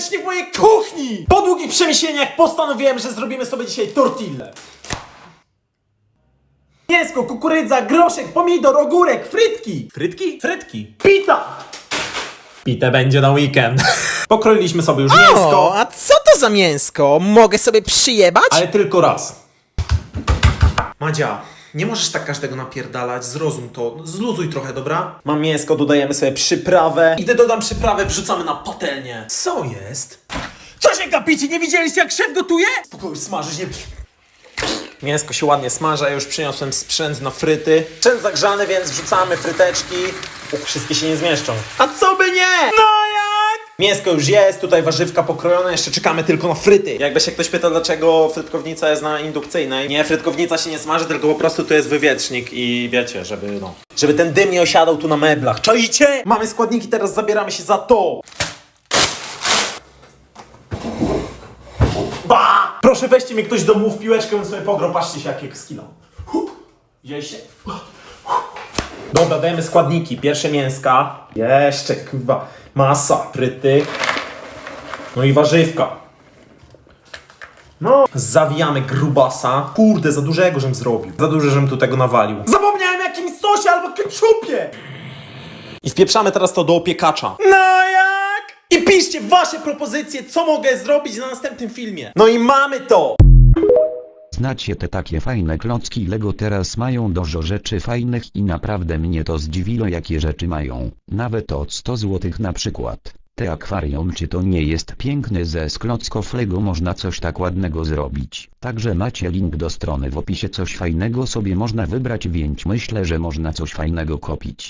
serdecznie w mojej kuchni! Po długich przemyśleniach postanowiłem, że zrobimy sobie dzisiaj tortillę. Mięsko, kukurydza, groszek, pomidor, ogórek, frytki. Frytki? Frytki. Pita! Pitę będzie na weekend. Pokroiliśmy sobie już O, mięsko, a co to za mięsko? Mogę sobie przyjebać? ale tylko raz. Madzia, nie możesz tak każdego napierdalać, zrozum to, zluzuj trochę, dobra? Mam mięsko, dodajemy sobie przyprawę. Idę dodam przyprawę, wrzucamy na patelnię. Co jest? Co się gapicie? Nie widzieliście jak szef gotuje? Spokojnie, smażyć nie... Mięsko się ładnie smaży, ja już przyniosłem sprzęt na fryty. Sprzęt zagrzany, więc wrzucamy fryteczki. Wszystkie się nie zmieszczą. A co by nie? No? Mięsko już jest, tutaj warzywka pokrojone, jeszcze czekamy tylko na fryty. Jakby się ktoś pytał, dlaczego frytkownica jest na indukcyjnej. Nie, frytkownica się nie smaży, tylko po prostu tu jest wywiecznik i wiecie, żeby no... Żeby ten dym nie osiadał tu na meblach. Czaicie? Mamy składniki, teraz zabieramy się za to. Ba! Proszę weźcie mnie ktoś do domu w piłeczkę, bym sobie pograł, patrzcie się jakie skinął. Widzieliście? Dobra, dajemy składniki. Pierwsze mięska. Jeszcze, kurwa. Masa, fryty. No i warzywka. No. Zawijamy grubasa. Kurde, za dużego żem zrobił. Za dużo żem tu tego nawalił. Zapomniałem jakimś sosie albo ketchupie. I wpieprzamy teraz to do opiekacza. No jak? I piszcie wasze propozycje, co mogę zrobić na następnym filmie. No i mamy to. Znacie te takie fajne klocki Lego teraz mają dużo rzeczy fajnych i naprawdę mnie to zdziwiło jakie rzeczy mają, nawet od 100 zł na przykład. Te akwarium czy to nie jest piękne ze z klocków Lego można coś tak ładnego zrobić. Także macie link do strony w opisie coś fajnego sobie można wybrać więc myślę że można coś fajnego kopić.